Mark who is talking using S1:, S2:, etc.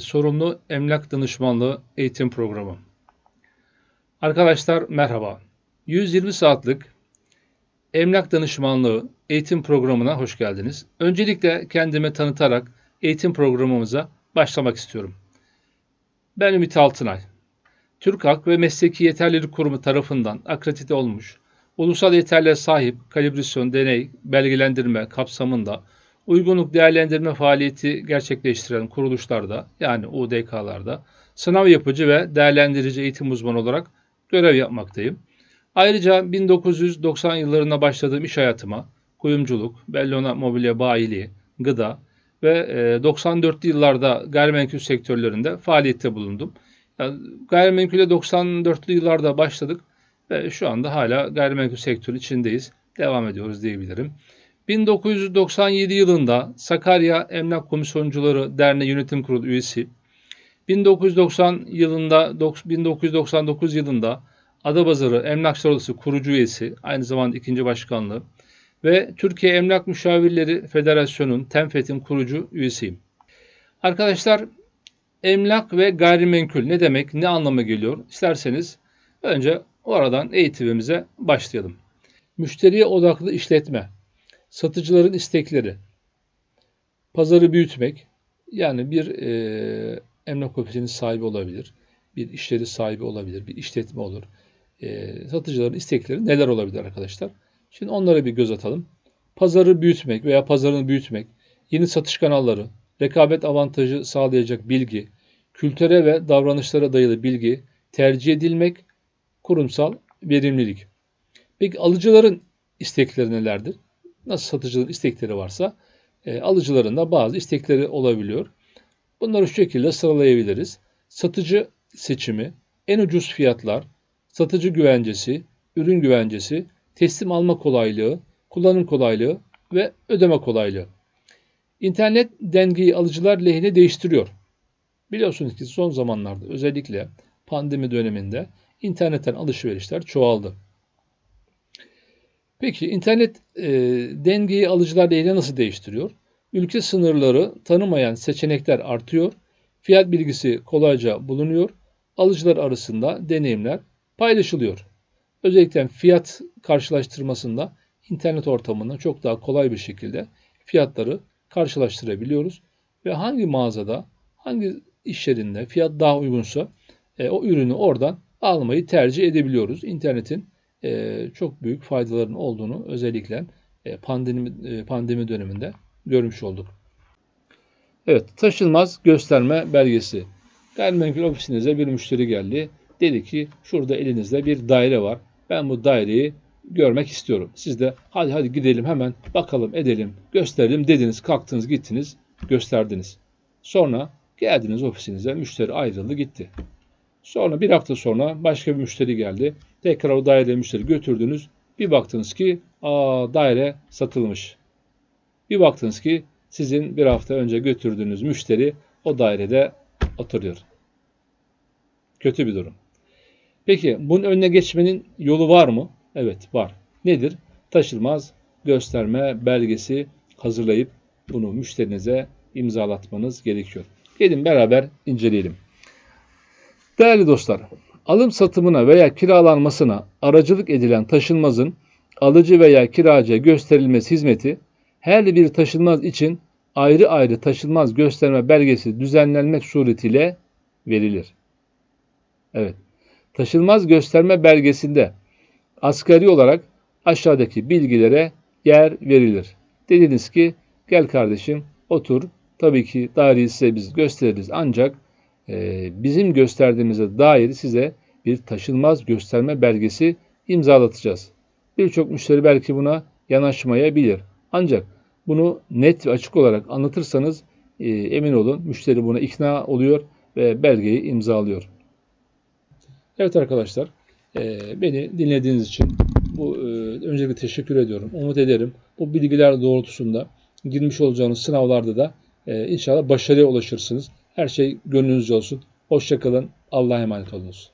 S1: sorumlu emlak danışmanlığı eğitim programı. Arkadaşlar merhaba. 120 saatlik emlak danışmanlığı eğitim programına hoş geldiniz. Öncelikle kendimi tanıtarak eğitim programımıza başlamak istiyorum. Ben Ümit Altınay. Türk Halk ve Mesleki Yeterlilik Kurumu tarafından akredite olmuş, ulusal yeterliğe sahip kalibrasyon, deney, belgelendirme kapsamında uygunluk değerlendirme faaliyeti gerçekleştiren kuruluşlarda yani UDK'larda sınav yapıcı ve değerlendirici eğitim uzmanı olarak görev yapmaktayım. Ayrıca 1990 yıllarında başladığım iş hayatıma kuyumculuk, bellona mobilya bayiliği, gıda ve e, 94'lü yıllarda gayrimenkul sektörlerinde faaliyette bulundum. Yani gayrimenkule 94'lü yıllarda başladık ve şu anda hala gayrimenkul sektörü içindeyiz. Devam ediyoruz diyebilirim. 1997 yılında Sakarya Emlak Komisyoncuları Derneği Yönetim Kurulu üyesi, 1990 yılında 1999 yılında Adapazarı Emlakçılar Odası kurucu üyesi, aynı zamanda ikinci başkanlığı ve Türkiye Emlak Müşavirleri Federasyonu'nun TEMFET'in kurucu üyesiyim. Arkadaşlar emlak ve gayrimenkul ne demek, ne anlama geliyor? İsterseniz önce oradan eğitimimize başlayalım. Müşteriye odaklı işletme, satıcıların istekleri, pazarı büyütmek, yani bir e, emlak ofisinin sahibi olabilir, bir işleri sahibi olabilir, bir işletme olur. E, satıcıların istekleri neler olabilir arkadaşlar? Şimdi onlara bir göz atalım. Pazarı büyütmek veya pazarını büyütmek, yeni satış kanalları, rekabet avantajı sağlayacak bilgi, kültüre ve davranışlara dayalı bilgi, tercih edilmek, kurumsal verimlilik. Peki alıcıların istekleri nelerdir? Nasıl satıcının istekleri varsa e, alıcıların da bazı istekleri olabiliyor. Bunları şu şekilde sıralayabiliriz. Satıcı seçimi, en ucuz fiyatlar, satıcı güvencesi, ürün güvencesi, teslim alma kolaylığı, kullanım kolaylığı ve ödeme kolaylığı. İnternet dengeyi alıcılar lehine değiştiriyor. Biliyorsunuz ki son zamanlarda özellikle pandemi döneminde internetten alışverişler çoğaldı. Peki internet e, dengeyi alıcılar lehine nasıl değiştiriyor? Ülke sınırları tanımayan seçenekler artıyor, fiyat bilgisi kolayca bulunuyor, alıcılar arasında deneyimler paylaşılıyor. Özellikle fiyat karşılaştırmasında internet ortamında çok daha kolay bir şekilde fiyatları karşılaştırabiliyoruz ve hangi mağazada, hangi iş yerinde fiyat daha uygunsa e, o ürünü oradan almayı tercih edebiliyoruz. İnternetin e, çok büyük faydalarının olduğunu özellikle e, pandemi, e, pandemi döneminde görmüş olduk. Evet, taşınmaz gösterme belgesi. Gayrimenkul ofisinize bir müşteri geldi. Dedi ki şurada elinizde bir daire var. Ben bu daireyi görmek istiyorum. Siz de hadi hadi gidelim hemen bakalım edelim gösterelim dediniz. Kalktınız gittiniz gösterdiniz. Sonra geldiniz ofisinize müşteri ayrıldı gitti. Sonra bir hafta sonra başka bir müşteri geldi. Tekrar o daire müşteri götürdünüz. Bir baktınız ki aa daire satılmış. Bir baktınız ki sizin bir hafta önce götürdüğünüz müşteri o dairede oturuyor. Kötü bir durum. Peki bunun önüne geçmenin yolu var mı? Evet var. Nedir? Taşılmaz gösterme belgesi hazırlayıp bunu müşterinize imzalatmanız gerekiyor. Gelin beraber inceleyelim. Değerli dostlar, alım satımına veya kiralanmasına aracılık edilen taşınmazın alıcı veya kiracıya gösterilmesi hizmeti her bir taşınmaz için ayrı ayrı taşınmaz gösterme belgesi düzenlenmek suretiyle verilir. Evet. Taşınmaz gösterme belgesinde asgari olarak aşağıdaki bilgilere yer verilir. Dediniz ki gel kardeşim otur. Tabii ki daireyi size biz gösteririz ancak bizim gösterdiğimize dair size bir taşınmaz gösterme belgesi imzalatacağız. Birçok müşteri belki buna yanaşmayabilir. Ancak bunu net ve açık olarak anlatırsanız e, emin olun müşteri buna ikna oluyor ve belgeyi imzalıyor. Evet arkadaşlar e, beni dinlediğiniz için bu e, öncelikle teşekkür ediyorum. Umut ederim bu bilgiler doğrultusunda girmiş olacağınız sınavlarda da inşallah başarıya ulaşırsınız. Her şey gönlünüzce olsun. Hoşçakalın. Allah'a emanet olunuz.